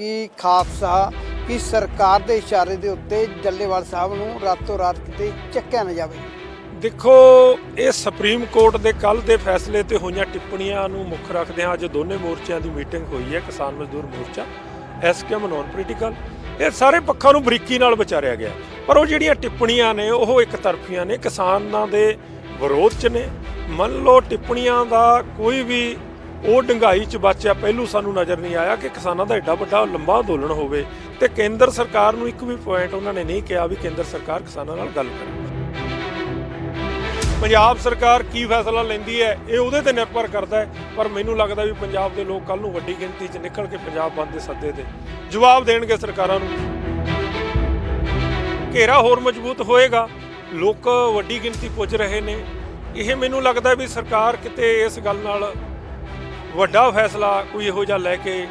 ਕਿ ਖਾਲਸਾ, ਕਿ ਸਰਕਾਰ ਦੇ ਇਸ਼ਾਰੇ ਦੇ ਉੱਤੇ ਜੱਲੇਵਾਲ ਸਾਹਿਬ ਨੂੰ ਰਾਤੋਂ ਰਾਤ ਕਿਤੇ ਚੱਕਿਆ ਨਾ ਜਾਵੇ? ਦੇਖੋ, ਇਹ ਸੁਪਰੀਮ ਕੋਰਟ ਦੇ ਕੱਲ ਦੇ ਫੈਸਲੇ ਤੇ ਹੋਈਆਂ ਟਿੱਪਣੀਆਂ ਨੂੰ ਮੁੱਖ ਰੱਖਦੇ ਹਾਂ। ਅੱਜ ਦੋਨੇ ਮੋਰਚਿਆਂ ਦੀ ਮੀਟਿੰਗ ਹੋਈ ਹੈ, ਕਿਸਾਨ ਮਜ਼ਦੂਰ ਮੋਰਚਾ ਐਸਕੇਐਮ ਨਾਨ ਪੋਲੀਟੀਕਲ। ਇਹ ਸਾਰੇ ਪੱਖਾਂ ਨੂੰ ਬਰੀਕੀ ਨਾਲ ਵਿਚਾਰਿਆ ਗਿਆ। ਪਰ ਉਹ ਜਿਹੜੀਆਂ ਟਿੱਪਣੀਆਂ ਨੇ, ਉਹ ਇੱਕ ਤਰਫੀਆਂ ਨੇ। ਕਿਸਾਨਾਂ ਦੇ ਵਿਰੋਧ 'ਚ ਨੇ। ਮੰਨ ਲਓ, ਟਿੱਪਣੀਆਂ ਦਾ ਕੋਈ ਵੀ ਉਹ ਡੰਗਾਈ 'ਚ ਬਚਿਆ ਪਹਿਲੂ ਸਾਨੂੰ ਨਜ਼ਰ ਨਹੀਂ ਆਇਆ ਕਿ ਕਿਸਾਨਾਂ ਦਾ ਐਡਾ ਵੱਡਾ ਲੰਬਾ ਅੰਦੋਲਨ ਹੋਵੇ ਤੇ ਕੇਂਦਰ ਸਰਕਾਰ ਨੂੰ ਇੱਕ ਵੀ ਪੁਆਇੰਟ ਉਹਨਾਂ ਨੇ ਨਹੀਂ ਕਿਹਾ ਵੀ ਕੇਂਦਰ ਸਰਕਾਰ ਕਿਸਾਨਾਂ ਨਾਲ ਗੱਲ ਕਰੇ। ਪੰਜਾਬ ਸਰਕਾਰ ਕੀ ਫੈਸਲਾ ਲੈਂਦੀ ਹੈ, ਇਹ ਉਹਦੇ ਤੇ ਨਿਰਭਰ ਕਰਦਾ ਹੈ, ਪਰ ਮੈਨੂੰ ਲੱਗਦਾ ਵੀ ਪੰਜਾਬ ਦੇ ਲੋਕ ਕੱਲ ਨੂੰ ਵੱਡੀ ਗਿਣਤੀ 'ਚ ਨਿਕਲ ਕੇ ਪੰਜਾਬ ਬੰਦ ਦੇ ਸੱਦੇ ਤੇ ਜਵਾਬ ਦੇਣਗੇ ਸਰਕਾਰਾਂ ਨੂੰ। ਘੇਰਾ ਹੋਰ ਮਜ਼ਬੂਤ ਹੋਏਗਾ, ਲੋਕ ਵੱਡੀ ਗਿਣਤੀ ਪੁੱਜ ਰਹੇ ਨੇ। ਇਹ ਮੈਨੂੰ ਲੱਗਦਾ ਵੀ ਸਰਕਾਰ ਕਿਤੇ ਇਸ ਗੱਲ ਨਾਲ ਵੱਡਾ ਫੈਸਲਾ ਕੋਈ ਇਹੋ ਜਿਹਾ ਲੈ ਕੇ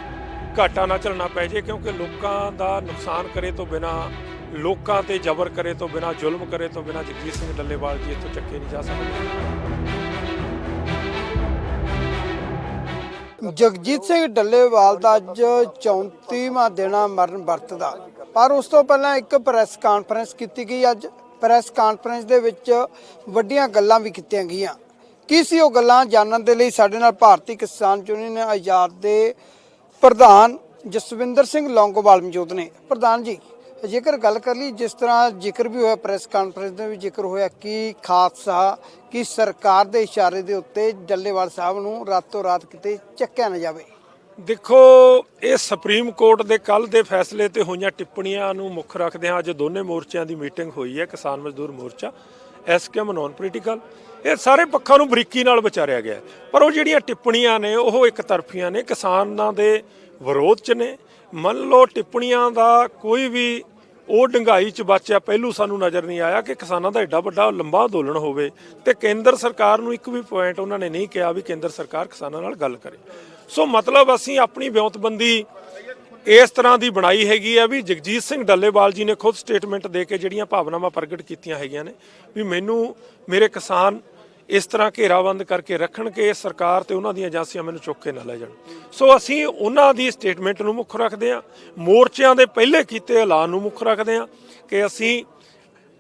ਘਾਟਾ ਨਾ ਝੱਲਣਾ ਪੈ ਜੇ, ਕਿਉਂਕਿ ਲੋਕਾਂ ਦਾ ਨੁਕਸਾਨ ਕਰੇ ਤੋਂ ਬਿਨਾ, ਲੋਕਾਂ ਤੇ ਜ਼ਬਰ ਕਰੇ ਤੋਂ ਬਿਨਾ, ਜ਼ੁਲਮ ਕਰੇ ਤੋਂ ਬਿਨਾ ਜਗਜੀਤ ਸਿੰਘ ਡੱਲੇਵਾਲ ਜੀ ਇੱਥੋਂ ਚੱਕੇ ਨਹੀਂ ਜਾ ਸਕਦੇ। ਜਗਜੀਤ ਸਿੰਘ ਡੱਲੇਵਾਲ ਦਾ ਅੱਜ 34ਵਾਂ ਦਿਨਾ ਮਰਨ ਵਰਤਦਾ ਪਰ ਉਸ ਤੋਂ ਪਹਿਲਾਂ ਇੱਕ ਪ੍ਰੈਸ ਕਾਨਫਰੰਸ ਕੀਤੀ ਗਈ ਅੱਜ। ਪ੍ਰੈਸ ਕਾਨਫਰੰਸ ਦੇ ਵਿੱਚ ਵੱਡੀਆਂ ਗੱਲਾਂ ਵੀ ਕੀਤੀਆਂ ਗਈਆਂ। ਕੀ ਸੀ ਉਹ ਗੱਲਾਂ ਜਾਣਨ ਦੇ ਲਈ ਸਾਡੇ ਨਾਲ ਭਾਰਤੀ ਕਿਸਾਨ ਯੂਨੀਅਨ ਆਜ਼ਾਦ ਦੇ ਪ੍ਰਧਾਨ ਜਸਵਿੰਦਰ ਸਿੰਘ ਲੌਂਗੋਵਾਲ ਮੌਜੂਦ ਨੇ। ਪ੍ਰਧਾਨ ਜੀ, ਜੇਕਰ ਗੱਲ ਕਰ ਲਈ, ਜਿਸ ਤਰ੍ਹਾਂ ਜ਼ਿਕਰ ਵੀ ਹੋਇਆ ਪ੍ਰੈਸ ਕਾਨਫਰੰਸ ਦੇ ਵਿੱਚ, ਜ਼ਿਕਰ ਹੋਇਆ ਕਿ ਖਾਲਸਾ ਕਿ ਸਰਕਾਰ ਦੇ ਇਸ਼ਾਰੇ ਦੇ ਉੱਤੇ ਜੱਲੇਵਾਲ ਸਾਹਿਬ ਨੂੰ ਰਾਤੋਂ ਰਾਤ ਕਿਤੇ ਚੱਕਿਆ ਨਾ ਜਾਵੇ। ਦੇਖੋ, ਇਹ ਸੁਪਰੀਮ ਕੋਰਟ ਦੇ ਕੱਲ ਦੇ ਫੈਸਲੇ ਤੇ ਹੋਈਆਂ ਟਿੱਪਣੀਆਂ ਨੂੰ ਮੁੱਖ ਰੱਖਦੇ ਹਾਂ। ਅੱਜ ਦੋਨੇ ਮੋਰਚਿਆਂ ਦੀ ਮੀਟਿੰਗ ਹੋਈ ਹੈ, ਕਿਸਾਨ ਮਜ਼ਦੂਰ ਮੋਰਚਾ। ਐਸਕੇਐਮ ਨਾਨ ਪੋਲੀਟੀਕਲ, ਇਹ ਸਾਰੇ ਪੱਖਾਂ ਨੂੰ ਬਰੀਕੀ ਨਾਲ ਵਿਚਾਰਿਆ ਗਿਆ। ਪਰ ਉਹ ਜਿਹੜੀਆਂ ਟਿੱਪਣੀਆਂ ਨੇ, ਉਹ ਇੱਕ ਤਰਫੀਆਂ ਨੇ, ਕਿਸਾਨਾਂ ਦੇ ਵਿਰੋਧ 'ਚ ਨੇ। ਮੰਨ ਲਓ ਟਿੱਪਣੀਆਂ ਦਾ ਕੋਈ ਵੀ ਉਹ ਡੰਗਾਈ 'ਚ ਬਚਿਆ, ਪਹਿਲੂ ਸਾਨੂੰ ਨਜ਼ਰ ਨਹੀਂ ਆਇਆ ਕਿ ਕਿਸਾਨਾਂ ਦਾ ਐਡਾ ਵੱਡਾ ਲੰਬਾ ਅੰਦੋਲਨ ਹੋਵੇ ਤੇ ਕੇਂਦਰ ਸਰਕਾਰ ਨੂੰ ਇੱਕ ਵੀ ਪੁਆਇੰਟ ਉਹਨਾਂ ਨੇ ਨਹੀਂ ਕਿਹਾ ਵੀ ਕੇਂਦਰ ਸਰਕਾਰ ਕਿਸਾਨਾਂ ਨਾਲ ਗੱਲ ਕਰੇ। ਸੋ ਮਤਲਬ ਅਸੀਂ ਆਪਣੀ ਵਿਉਂਤਬੰਦੀ ਇਸ ਤਰ੍ਹਾਂ ਦੀ ਬਣਾਈ ਹੈਗੀ ਆ ਵੀ ਜਗਜੀਤ ਸਿੰਘ ਡੱਲੇਵਾਲ ਜੀ ਨੇ ਖੁਦ ਸਟੇਟਮੈਂਟ ਦੇ ਕੇ ਜਿਹੜੀਆਂ ਭਾਵਨਾਵਾਂ ਪ੍ਰਗਟ ਕੀਤੀਆਂ ਹੈਗੀਆਂ ਨੇ ਵੀ ਮੈਨੂੰ, ਮੇਰੇ ਕਿਸਾਨ ਇਸ ਤਰ੍ਹਾਂ ਘੇਰਾਬੰਦ ਕਰਕੇ ਰੱਖਣ ਕਿ ਸਰਕਾਰ ਤੇ ਉਹਨਾਂ ਦੀਆਂ ਏਜੰਸੀਆਂ ਮੈਨੂੰ ਚੁੱਕ ਕੇ ਨਾ ਲੈ ਜਾਣ। ਸੋ ਅਸੀਂ ਉਹਨਾਂ ਦੀ ਸਟੇਟਮੈਂਟ ਨੂੰ ਮੁੱਖ ਰੱਖਦੇ ਹਾਂ, ਮੋਰਚਿਆਂ ਦੇ ਪਹਿਲੇ ਕੀਤੇ ਐਲਾਨ ਨੂੰ ਮੁੱਖ ਰੱਖਦੇ ਹਾਂ ਕਿ ਅਸੀਂ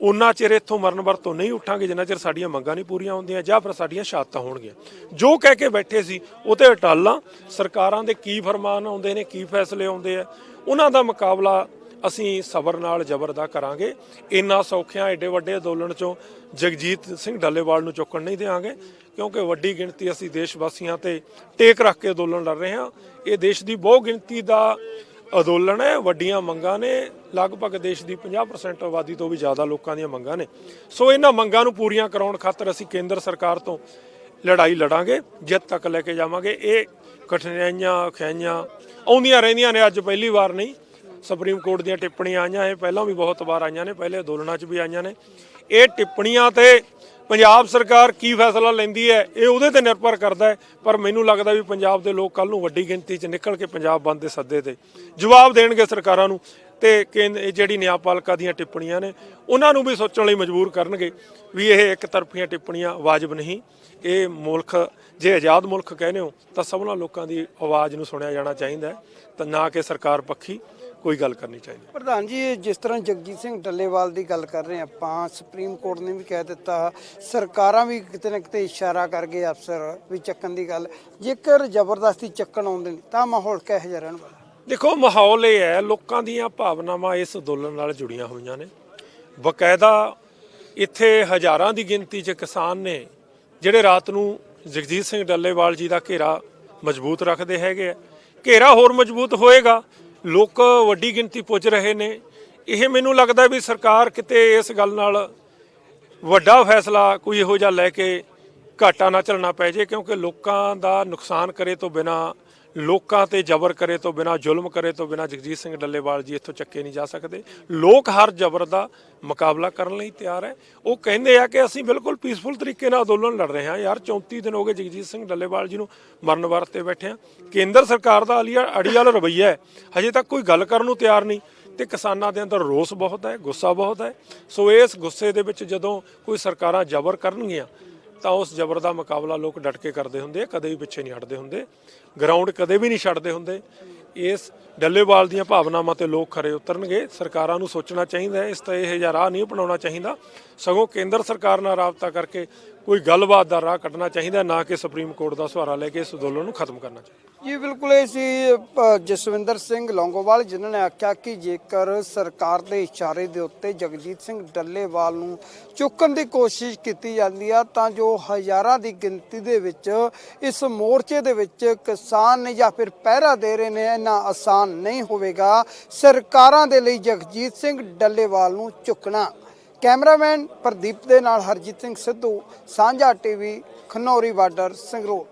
ਉਹਨਾਂ ਚਿਰ ਇੱਥੋਂ ਮਰਨ ਵਰਤੋਂ ਨਹੀਂ ਉੱਠਾਂਗੇ, ਜਿੰਨਾ ਚਿਰ ਸਾਡੀਆਂ ਮੰਗਾਂ ਨਹੀਂ ਪੂਰੀਆਂ ਹੁੰਦੀਆਂ ਜਾਂ ਫਿਰ ਸਾਡੀਆਂ ਸ਼ਹਾਦਤਾਂ ਹੋਣਗੀਆਂ। ਜੋ ਕਹਿ ਕੇ ਬੈਠੇ ਸੀ, ਉਹ ਤੇ ਅਟਾਲਾਂ, ਸਰਕਾਰਾਂ ਦੇ ਕੀ ਫਰਮਾਨ ਆਉਂਦੇ ਨੇ, ਕੀ ਫੈਸਲੇ ਆਉਂਦੇ ਆ ਉਹਨਾਂ ਦਾ ਮੁਕਾਬਲਾ ਅਸੀਂ ਸਬਰ ਨਾਲ ਜ਼ਬਰ ਦਾ ਕਰਾਂਗੇ। ਇੰਨਾ ਸੌਖਿਆਂ ਐਡੇ ਵੱਡੇ ਅੰਦੋਲਨ ਚੋਂ ਜਗਜੀਤ ਸਿੰਘ ਡੱਲੇਵਾਲ ਨੂੰ ਚੁੱਕਣ ਨਹੀਂ ਦੇਵਾਂਗੇ ਕਿਉਂਕਿ ਵੱਡੀ ਗਿਣਤੀ ਅਸੀਂ ਦੇਸ਼ ਵਾਸੀਆਂ ਤੇ ਟੇਕ ਰੱਖ ਕੇ ਅੰਦੋਲਨ ਲੜ ਰਹੇ ਹਾਂ। ਇਹ ਦੇਸ਼ ਦੀ ਬਹੁ ਗਿਣਤੀ ਦਾ ਅੰਦੋਲਨ ਹੈ, ਵੱਡੀਆਂ ਮੰਗਾਂ ਨੇ, ਲਗਭਗ ਦੇਸ਼ ਦੀ 50% ਆਬਾਦੀ ਤੋਂ ਵੀ ਜ਼ਿਆਦਾ ਲੋਕਾਂ ਦੀਆਂ ਮੰਗਾਂ ਨੇ। ਸੋ ਇਹਨਾਂ ਮੰਗਾਂ ਨੂੰ ਪੂਰੀਆਂ ਕਰਾਉਣ ਖਾਤਰ ਅਸੀਂ ਕੇਂਦਰ ਸਰਕਾਰ ਤੋਂ ਲੜਾਈ ਲੜਾਂਗੇ, ਜਿੱਤ ਤੱਕ ਲੈ ਕੇ ਜਾਵਾਂਗੇ। ਇਹ ਕਠਿਨਾਈਆਂ ਖਿਆਈਆਂ ਆਉਂਦੀਆਂ ਰਹਿੰਦੀਆਂ ਨੇ, ਅੱਜ ਪਹਿਲੀ ਵਾਰ ਨਹੀਂ। ਸੁਪਰੀਮ ਕੋਰਟ ਦੀਆਂ ਟਿੱਪਣੀਆਂ ਆਈਆਂ, ਇਹ ਪਹਿਲਾਂ ਵੀ ਬਹੁਤ ਵਾਰ ਆਈਆਂ ਨੇ, ਪਹਿਲੇ ਅੰਦੋਲਨਾਂ 'ਚ ਵੀ ਆਈਆਂ ਨੇ। ਇਹ ਟਿੱਪਣੀਆਂ ਤੇ ਪੰਜਾਬ ਸਰਕਾਰ ਕੀ ਫੈਸਲਾ ਲੈਂਦੀ ਹੈ, ਇਹ ਉਹਦੇ ਤੇ ਨਿਰਭਰ ਕਰਦਾ ਹੈ। ਪਰ ਮੈਨੂੰ ਲੱਗਦਾ ਵੀ ਪੰਜਾਬ ਦੇ ਲੋਕ ਕੱਲ ਨੂੰ ਵੱਡੀ ਗਿਣਤੀ 'ਚ ਨਿਕਲ ਕੇ ਪੰਜਾਬ ਬੰਦ ਦੇ ਸੱਦੇ ਤੇ ਜਵਾਬ ਦੇਣਗੇ ਸਰਕਾਰਾਂ ਨੂੰ ਤੇ ਕੇਂਦ- ਇਹ ਜਿਹੜੀ ਨਿਆਂਪਾਲਿਕਾ ਦੀਆਂ ਟਿੱਪਣੀਆਂ ਨੇ, ਉਹਨਾਂ ਨੂੰ ਵੀ ਸੋਚਣ ਲਈ ਮਜਬੂਰ ਕਰਨਗੇ ਵੀ ਇਹ ਇੱਕ ਤਰਫੀਆਂ ਟਿੱਪਣੀਆਂ ਵਾਜਬ ਨਹੀਂ। ਇਹ ਮੁਲਕ ਜੇ ਆਜ਼ਾਦ ਮੁਲਕ ਕਹਿੰਦੇ ਹੋ, ਤਾਂ ਸਭਨਾਂ ਲੋਕਾਂ ਦੀ ਆਵਾਜ਼ ਨੂੰ ਸੁਣਿਆ ਜਾਣਾ ਚਾਹੀਦਾ ਤਾਂ ਨਾ ਕਿ ਸਰਕਾਰ ਪੱਖੀ। ਕੋਈ ਗੱਲ ਕਰਨੀ ਚਾਹੀਦੀ। ਪ੍ਰਧਾਨ ਜੀ ਜਿਸ ਤਰ੍ਹਾਂ ਜਗਜੀਤ ਸਿੰਘ ਡੱਲੇਵਾਲ ਦੀ ਗੱਲ ਕਰ ਰਹੇ ਆਪਾਂ ਸੁਪਰੀਮ ਕੋਰਟ ਨੇ ਵੀ ਕਹਿ ਦਿੱਤਾ ਸਰਕਾਰਾਂ ਵੀ ਕਿਤੇ ਨਾ ਕਿਤੇ ਇਸ਼ਾਰਾ ਕਰ ਗਏ ਅਫਸਰ ਵੀ ਚੱਕਣ ਦੀ ਗੱਲ। ਜੇਕਰ ਜ਼ਬਰਦਸਤੀ ਚੱਕਣ ਆਉਂਦੇ ਨੇ ਤਾਂ ਮਾਹੌਲ ਕਿਹੋ ਜਿਹਾ ਰਹਿਣ ਵਾਲਾ? ਦੇਖੋ ਮਾਹੌਲ ਇਹ ਹੈ ਲੋਕਾਂ ਦੀਆਂ ਭਾਵਨਾਵਾਂ ਇਸ ਅੰਦੋਲਨ ਨਾਲ ਜੁੜੀਆਂ ਹੋਈਆਂ ਨੇ। ਬਕਾਇਦਾ ਇੱਥੇ ਹਜ਼ਾਰਾਂ ਦੀ ਗਿਣਤੀ 'ਚ ਕਿਸਾਨ ਨੇ ਜਿਹੜੇ ਰਾਤ ਨੂੰ ਜਗਜੀਤ ਸਿੰਘ ਡੱਲੇਵਾਲ ਜੀ ਦਾ ਘੇਰਾ ਮਜ਼ਬੂਤ ਰੱਖਦੇ ਹੈਗੇ ਆ। ਘੇਰਾ ਹੋਰ ਮਜ਼ਬੂਤ ਹੋਏਗਾ ਲੋਕ ਵੱਡੀ ਗਿਣਤੀ ਪੁੱਜ ਰਹੇ ਨੇ। ਇਹ ਮੈਨੂੰ ਲੱਗਦਾ ਵੀ ਸਰਕਾਰ ਕਿਤੇ ਇਸ ਗੱਲ ਨਾਲ ਵੱਡਾ ਫੈਸਲਾ ਕੋਈ ਇਹੋ ਜਿਹਾ ਲੈ ਕੇ ਘਾਟਾ ਨਾ ਚੱਲਣਾ ਪੈ ਜੇ, ਕਿਉਂਕਿ ਲੋਕਾਂ ਦਾ ਨੁਕਸਾਨ ਕਰੇ ਤੋਂ ਬਿਨਾ ਲੋਕਾਂ ਤੇ ਜ਼ਬਰ ਕਰੇ ਤੋਂ ਬਿਨਾ, ਜ਼ੁਲਮ ਕਰੇ ਤੋਂ ਬਿਨਾ ਜਗਜੀਤ ਸਿੰਘ ਡੱਲੇਵਾਲ ਜੀ ਇੱਥੋਂ ਚੱਕੇ ਨਹੀਂ ਜਾ ਸਕਦੇ। ਲੋਕ ਹਰ ਜ਼ਬਰ ਦਾ ਮੁਕਾਬਲਾ ਕਰਨ ਲਈ ਤਿਆਰ ਹੈ। ਉਹ ਕਹਿੰਦੇ ਆ ਕਿ ਅਸੀਂ ਬਿਲਕੁਲ ਪੀਸਫੁਲ ਤਰੀਕੇ ਨਾਲ ਅੰਦੋਲਨ ਲੜ ਰਹੇ ਹਾਂ। ਯਾਰ 34 ਦਿਨ ਹੋ ਗਏ ਜਗਜੀਤ ਸਿੰਘ ਡੱਲੇਵਾਲ ਜੀ ਨੂੰ ਮਰਨ ਵਾਸਤੇ ਬੈਠੇ ਆ ਕੇਂਦਰ ਸਰਕਾਰ ਦਾ ਅਲੀਆ ਅੜੀ ਵਾਲਾ ਰਵੱਈਆ ਹੈ। ਹਜੇ ਤੱਕ ਕੋਈ ਗੱਲ ਕਰਨ ਨੂੰ ਤਿਆਰ ਨਹੀਂ। ਤੇ ਕਿਸਾਨਾਂ ਦੇ ਅੰਦਰ ਰੋਸ ਬਹੁਤ ਹੈ, ਗੁੱਸਾ ਬਹੁਤ ਹੈ। ਸੋ ਇਸ ਗੁੱਸੇ ਦੇ ਵਿੱਚ ਜਦੋਂ ਕੋਈ ਸਰਕਾਰਾਂ ਜ਼ਬਰ ਕਰਨਗੀਆਂ ਤਾਂ ਉਸ ਜ਼ਬਰ ਦਾ ਮੁਕਾਬਲਾ ਲੋਕ ਡਟ ਕੇ ਕਰਦੇ ਹੁੰਦੇ ਆ, ਕਦੇ ਵੀ ਪਿੱਛੇ ਨਹੀਂ ਹਟਦੇ ਹੁੰਦੇ। ਗਰਾਊਂਡ ਕਦੇ ਵੀ ਨਹੀਂ ਛੱਡਦੇ ਹੁੰਦੇ। ਇਸ ਡੱਲੇਵਾਲ ਦੀਆਂ ਭਾਵਨਾਵਾਂ ਤੇ ਲੋਕ ਖਰੇ ਉਤਰਨਗੇ। ਸਰਕਾਰਾਂ ਨੂੰ ਸੋਚਣਾ ਚਾਹੀਦਾ ਹੈ। ਇਸ ਤਾਂ ਇਹ ਜਿਹਾ ਰਾਹ ਨਹੀਂ ਅਪਣਾਉਣਾ ਚਾਹੀਦਾ। ਸਗੋਂ ਕੇਂਦਰ ਸਰਕਾਰ ਨਾਲ ਰਾਬਤਾ ਕਰਕੇ ਕੋਈ ਗੱਲਬਾਤ ਦਾ ਰਾਹ ਕੱਢਣਾ ਚਾਹੀਦਾ, ਨਾ ਕਿ ਸੁਪਰੀਮ ਕੋਰਟ ਦਾ ਸਹਾਰਾ ਲੈ ਕੇ ਇਸ ਅੰਦੋਲਨ ਨੂੰ ਖਤਮ ਕਰਨਾ ਚਾਹੀਦਾ। ਜੀ, ਬਿਲਕੁਲ ਇਹ ਸੀ ਜਸਵਿੰਦਰ ਸਿੰਘ ਲੌਂਗੋਵਾਲ, ਜਿਨ੍ਹਾਂ ਨੇ ਆਖਿਆ ਕਿ ਜੇਕਰ ਸਰਕਾਰ ਦੇ ਇਸ਼ਾਰੇ ਦੇ ਉੱਤੇ ਜਗਜੀਤ ਸਿੰਘ ਡੱਲੇਵਾਲ ਨੂੰ ਚੁੱਕਣ ਦੀ ਕੋਸ਼ਿਸ਼ ਕੀਤੀ ਜਾਂਦੀ ਆ, ਤਾਂ ਜੋ ਹਜ਼ਾਰਾਂ ਦੀ ਗਿਣਤੀ ਦੇ ਵਿੱਚ ਇਸ ਮੋਰਚੇ ਦੇ ਵਿੱਚ ਕਿਸਾਨ ਨੇ ਜਾਂ ਫਿਰ ਪਹਿਰਾ ਦੇ ਰਹੇ ਨੇ, ਇੰਨਾ ਆਸਾਨ ਨਹੀਂ ਹੋਵੇਗਾ। ਸਰਕਾਰਾਂ ਦੇ ਲਈ ਜਗਜੀਤ ਸਿੰਘ ਡੱਲੇਵਾਲ ਨੂੰ ਚੁੱਕਣਾ। ਕੈਮਰਾਮੈਨ ਪ੍ਰਦੀਪ ਦੇ ਨਾਲ ਹਰਜੀਤ ਸਿੰਘ ਸਿੱਧੂ ਸਾਂਝਾ ਟੀਵੀ ਖਨੌਰੀ ਬਾਰਡਰ ਸੰਗਰੂਰ।